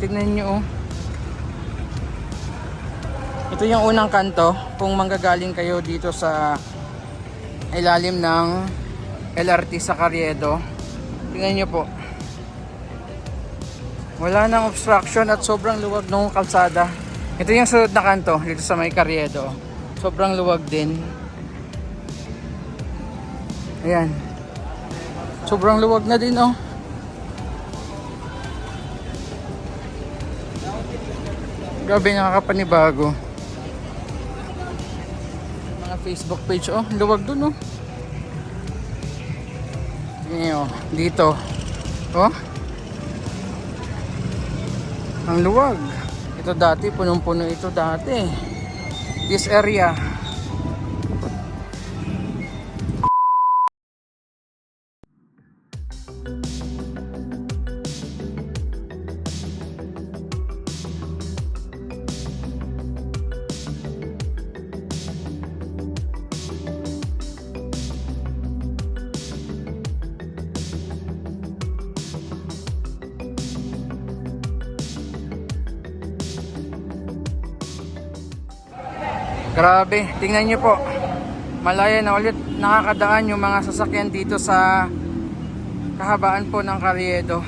Tignan nyo oh. Ito yung unang kanto kung manggagaling kayo dito sa ilalim ng LRT sa Carriedo. Tingnan nyo po. Wala nang obstruction at sobrang luwag ng kalsada. Ito yung sunod na kanto dito sa may Carriedo. Sobrang luwag din. Ayan. Sobrang luwag na din oh. Grabe nakakapanibago. Mga Facebook page oh, luwag dun oh. Tingnan dito. Oh. Ang luwag. Ito dati, punong-puno ito dati. This area. Grabe, tingnan nyo po. Malaya na ulit nakakadaan yung mga sasakyan dito sa kahabaan po ng Carriedo.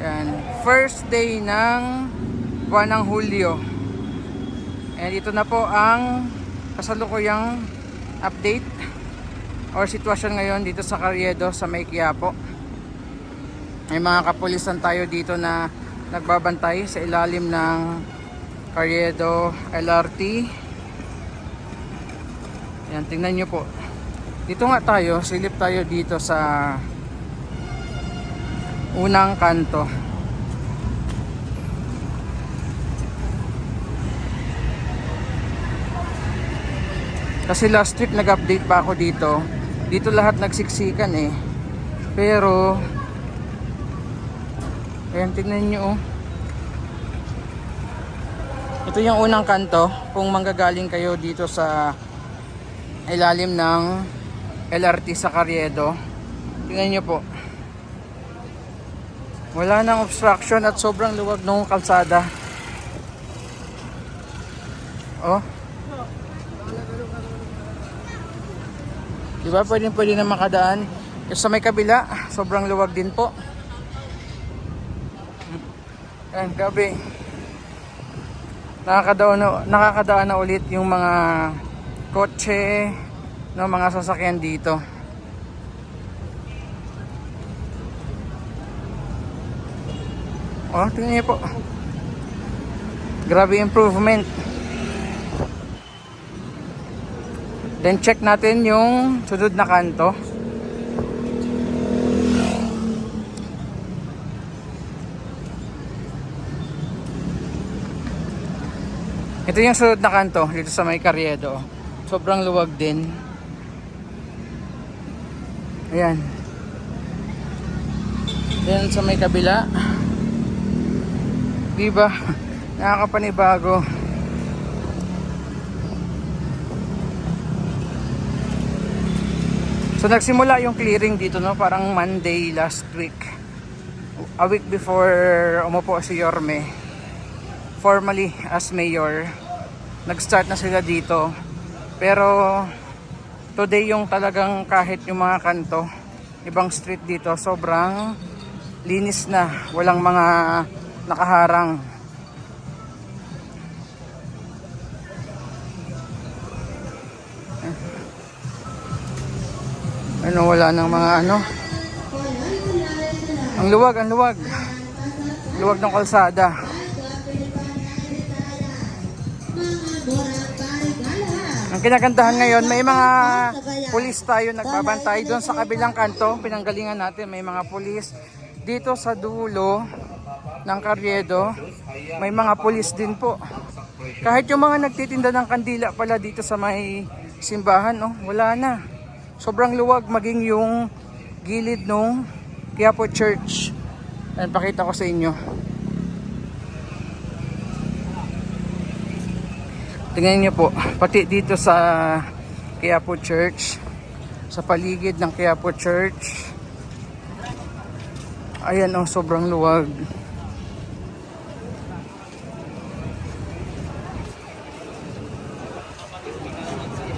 Yan. First day ng buwan ng Hulyo. And ito na po ang kasalukuyang update or sitwasyon ngayon dito sa Carriedo sa May. May mga kapulisan tayo dito na nagbabantay sa ilalim ng Carriedo LRT. Yan, tingnan nyo po. Dito nga tayo, silip tayo dito sa unang kanto. Kasi last week nag-update pa ako dito. Dito lahat nagsiksikan eh. Pero, ayan, tingnan nyo oh. Ito yung unang kanto kung manggagaling kayo dito sa ilalim ng LRT sa Carriedo. Tingnan nyo po. Wala nang obstruction at sobrang luwag ng kalsada. Oh. Diba pwede pwede na makadaan. Yung sa may kabila, sobrang luwag din po. Ayan, gabi nakakadaan na, nakakadaan na ulit yung mga kotse no mga sasakyan dito. Oh tingnan niyo po. Grabe improvement. Then check natin yung sunod na kanto Ito yung sunod na kanto dito sa may Carriedo. Sobrang luwag din. Ayan. Ayan sa may kabila. Diba? Nakakapanibago. So nagsimula yung clearing dito no, parang Monday last week. A week before umupo si Yorme formally as mayor nag-start na sila dito. Pero today yung talagang kahit yung mga kanto ibang street dito sobrang linis na. Walang mga nakaharang. Ano wala nang mga ano? Ang luwag ang luwag. Luwag ng kalsada Ang kinagandahan ngayon, may mga pulis tayo nagbabantay doon sa kabilang kanto. Pinanggalingan natin, may mga pulis. Dito sa dulo ng Carriedo, may mga pulis din po. Kahit yung mga nagtitinda ng kandila pala dito sa may simbahan, oh, wala na. Sobrang luwag maging yung gilid nung Quiapo Church. Ayan, pakita ko sa inyo. Tingnan niyo po, pati dito sa Quiapo Church, sa paligid ng Quiapo Church. Ayan oh, sobrang luwag.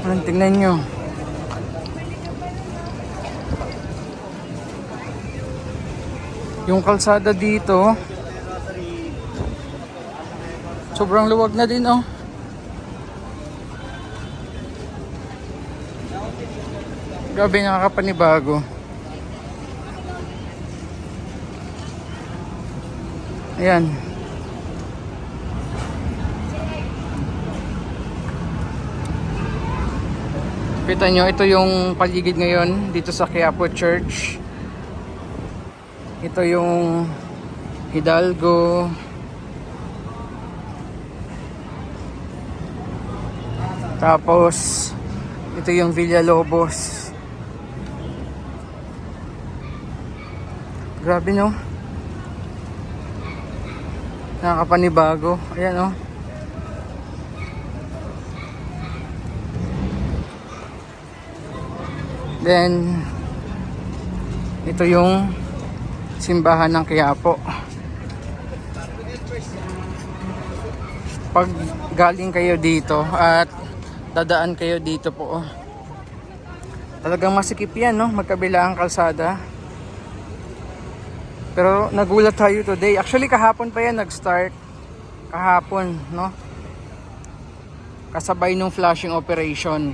Ayan, tingnan nyo. Yung kalsada dito, sobrang luwag na din oh. Grabe nakakapanibago. Ayan. Kita nyo, ito yung paligid ngayon dito sa Quiapo Church. Ito yung Hidalgo. Tapos, ito yung Villalobos. Grabe no? Nakakapanibago. Ayan oh. Then, ito yung simbahan ng Quiapo. Pag galing kayo dito at dadaan kayo dito po, oh. talagang masikip yan, no? Magkabila ang kalsada. Pero nagulat tayo today. Actually, kahapon pa yan nag-start. Kahapon, no? Kasabay nung flashing operation.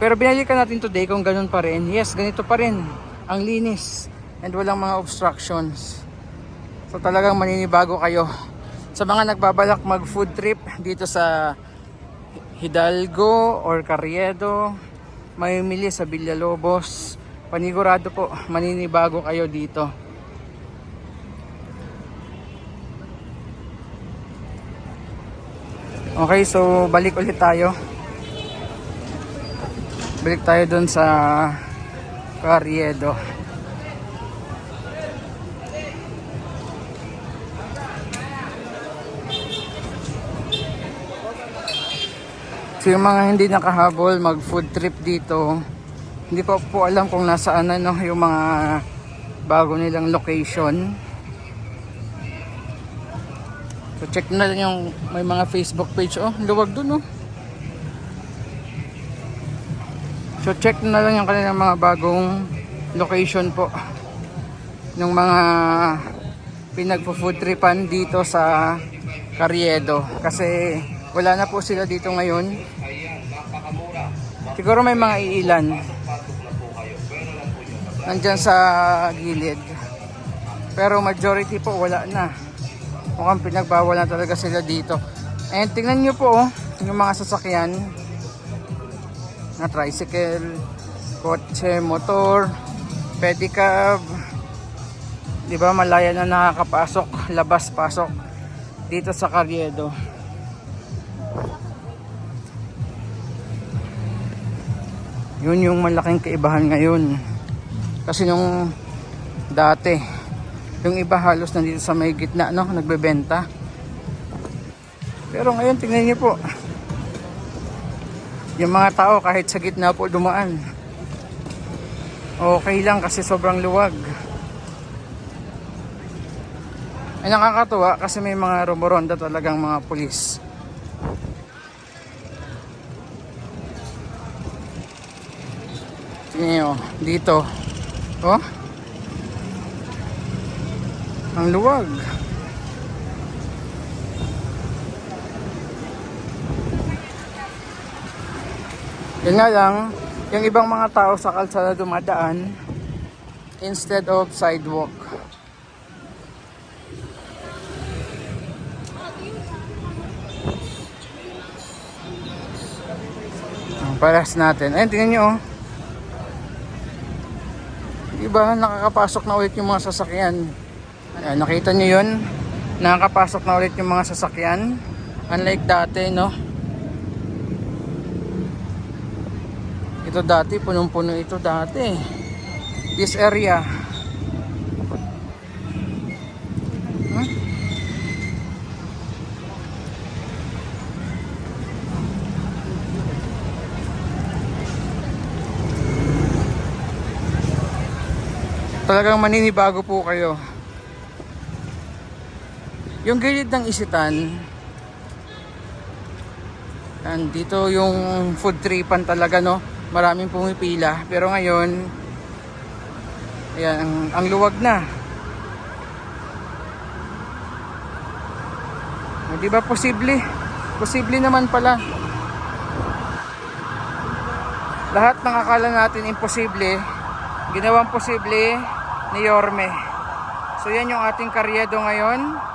Pero binalikan natin today kung ganun pa rin. Yes, ganito pa rin. Ang linis. And walang mga obstructions. So talagang maninibago kayo. Sa mga nagbabalak mag food trip dito sa Hidalgo or Carriedo, mamimili sa Villalobos. Panigurado po, maninibago kayo dito. Okay, so balik ulit tayo. Balik tayo dun sa Carriedo. So yung mga hindi nakahabol mag food trip dito, hindi pa po alam kung nasaan na no, yung mga bago nilang location. So check na lang yung may mga Facebook page. Oh, luwag dun oh. So check na lang yung kanilang mga bagong location po ng mga pinagpo-food tripan dito sa Carriedo kasi wala na po sila dito ngayon. Siguro may mga iilan. Nandyan sa gilid. Pero majority po wala na. Mukhang pinagbawal na talaga sila dito. And tingnan nyo po oh, yung mga sasakyan na tricycle, kotse, motor, pedicab. 'Di ba malaya na nakakapasok, labas-pasok dito sa Carriedo. Yun yung malaking kaibahan ngayon. Kasi nung dati, yung iba halos nandito sa may gitna, no, nagbebenta. Pero ngayon, tingnan niyo po. Yung mga tao kahit sa gitna po dumaan. Okay lang kasi sobrang luwag. Ay nakakatuwa kasi may mga rumoronda talagang mga pulis. Tingnan nyo, dito. Oh. Ang luwag. Yun nga lang, yung ibang mga tao sa kalsada dumadaan instead of sidewalk. Ang paras natin. Ayun, tingnan nyo oh. Diba, nakakapasok na ulit yung mga sasakyan. Ayan, nakita nyo yun? Nakakapasok na ulit yung mga sasakyan. Unlike dati, no? Ito dati, punong-puno ito dati. This area. Huh? Talagang maninibago po kayo. Yung gilid ng isitan, And dito yung food tripan talaga no. Maraming pumipila. Pero ngayon, ayan, ang, ang luwag na. Ah, Di ba posible? Posible naman pala. Lahat ng akala natin imposible, ginawang posible ni Yorme. So yan yung ating karyedo ngayon.